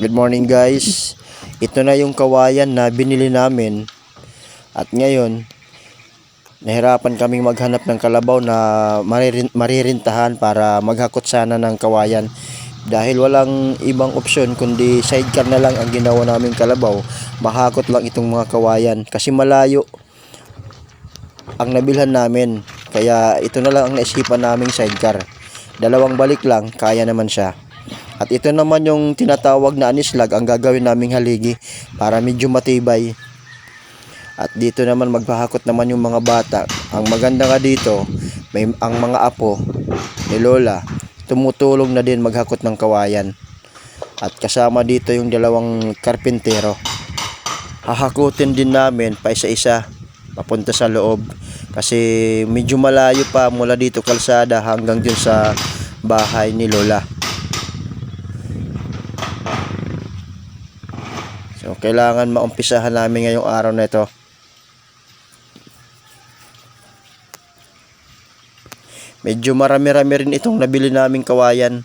Good morning guys. Ito na yung kawayan na binili namin. At ngayon, nahirapan kaming maghanap ng kalabaw na maririn, maririntahan para maghakot sana ng kawayan. Dahil walang ibang opsyon kundi sidecar na lang ang ginawa naming kalabaw. Mahakot lang itong mga kawayan kasi malayo ang nabilhan namin. Kaya ito na lang ang naisipan naming sidecar. Dalawang balik lang, kaya naman siya. At ito naman yung tinatawag na anislag ang gagawin naming haligi para medyo matibay. At dito naman maghahakot naman yung mga bata. Ang maganda nga dito, may ang mga apo ni Lola tumutulong na din maghakot ng kawayan. At kasama dito yung dalawang karpintero. Hahakutin din namin pa isa-isa papunta sa loob kasi medyo malayo pa mula dito kalsada hanggang dun sa bahay ni Lola. So, kailangan maumpisahan namin ngayong araw na ito. Medyo marami-rami rin itong nabili naming kawayan.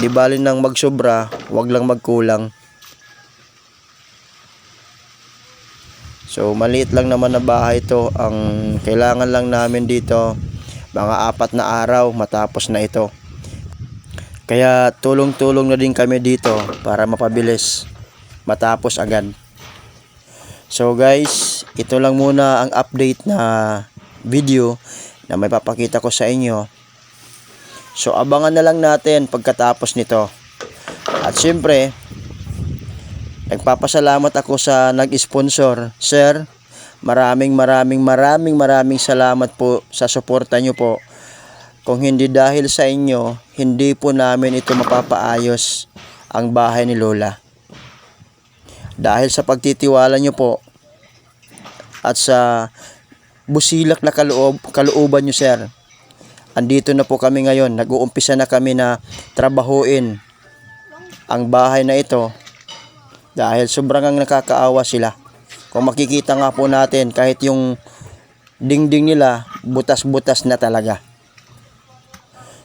Di bali nang magsobra, wag lang magkulang. So, maliit lang naman na bahay ito. Ang kailangan lang namin dito, mga apat na araw matapos na ito. Kaya tulong-tulong na din kami dito para mapabilis matapos agad. So guys, ito lang muna ang update na video na may papakita ko sa inyo. So abangan na lang natin pagkatapos nito. At syempre, nagpapasalamat ako sa nag-sponsor. Sir, maraming maraming maraming maraming salamat po sa suporta nyo po. Kung hindi dahil sa inyo, hindi po namin ito mapapaayos ang bahay ni Lola dahil sa pagtitiwala nyo po at sa busilak na kaloob, kalooban nyo sir andito na po kami ngayon. Nag-uumpisa na kami na trabahuin ang bahay na ito dahil sobrang ang nakakaawa sila. Kung makikita nga po natin kahit yung dingding nila butas-butas na talaga.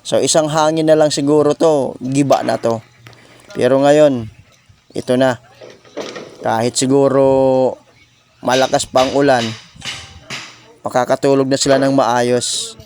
So isang hangin na lang siguro to giba na to. Pero ngayon ito na kahit siguro malakas pa ang ulan makakatulog na sila ng maayos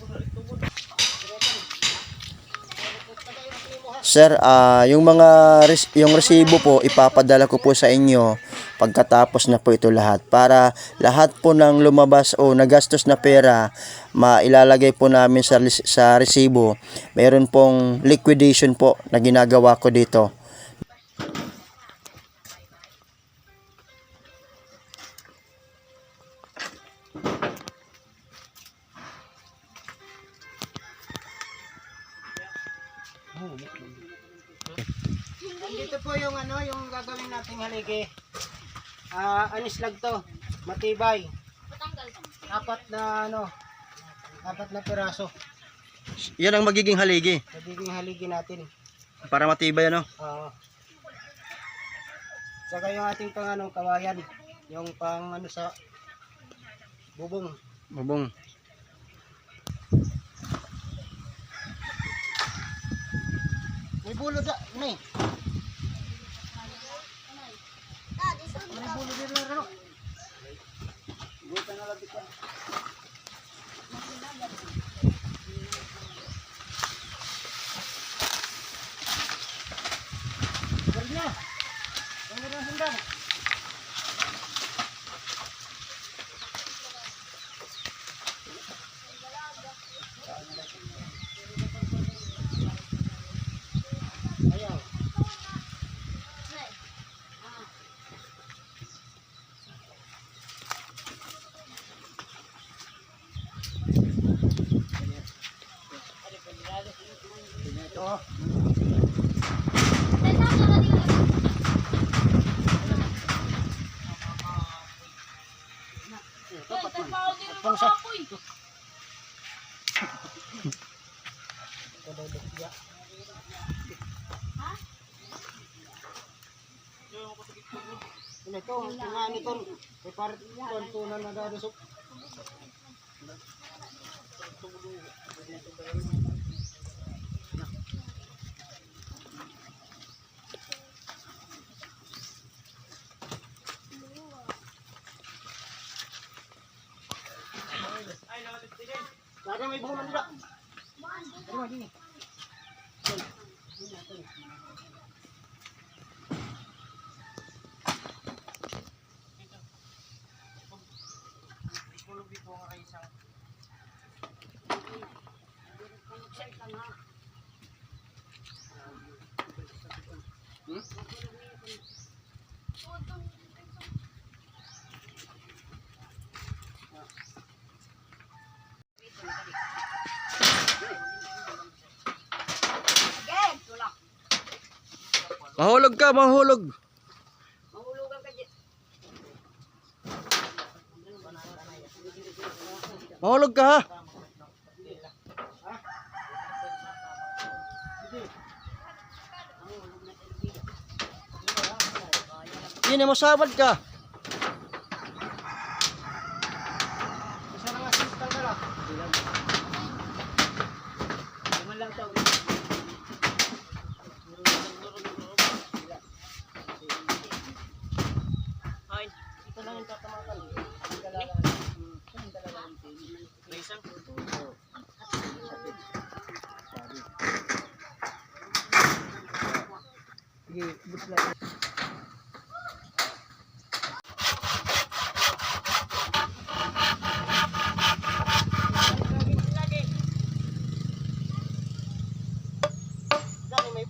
Sir, ah yung mga res- yung resibo po ipapadala ko po sa inyo pagkatapos na po ito lahat para lahat po ng lumabas o nagastos na pera mailalagay po namin sa sa resibo. Meron pong liquidation po na ginagawa ko dito. Dito po yung ano, yung gagawin nating haligi. Ah, anis lang to. Matibay. Apat na ano, apat na piraso. Yan ang magiging haligi Magiging haligi natin. para matibay ano. Oo. Saka yung ating pang ano, kawayan. Yung pang ano sa bubong. Bubong. Bulo da, may. May bulo din na ano. Buta na lang dito. Galing na. Ang ganda ng sandal. Ayaw. Ito, Ini tuh, tengah ini tuh, prepare tuan ada ada sup. Ada may buwan dito. Ano dito? Mo, dini. Mahulog ka, mahulog. Mahulog ka ha. Hindi mo sabad ka. Isa na nga sistal na lang. Naman lang to. Ay, ito lang yung tatamakan. Ang dalaga. Ang dalaga. May isang? Sige, bus lang. Dali, may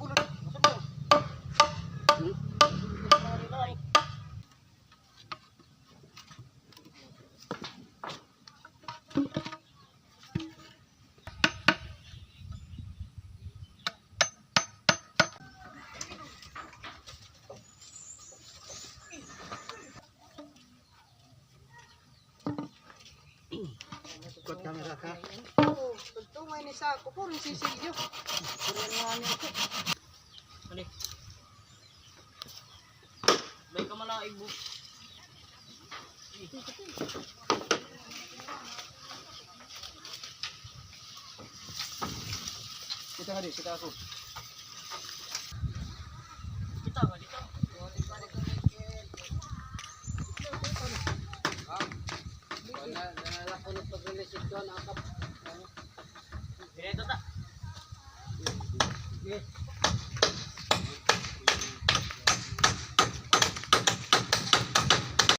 Ikot camera ka. Oo, tugtungay ni sa ako po, ni sisilyo. Kuriyan nga niya ako. Ano? Bay ka malaig mo. Kita ka di, kita ako. Kita ka dito. Direto ta. Sige.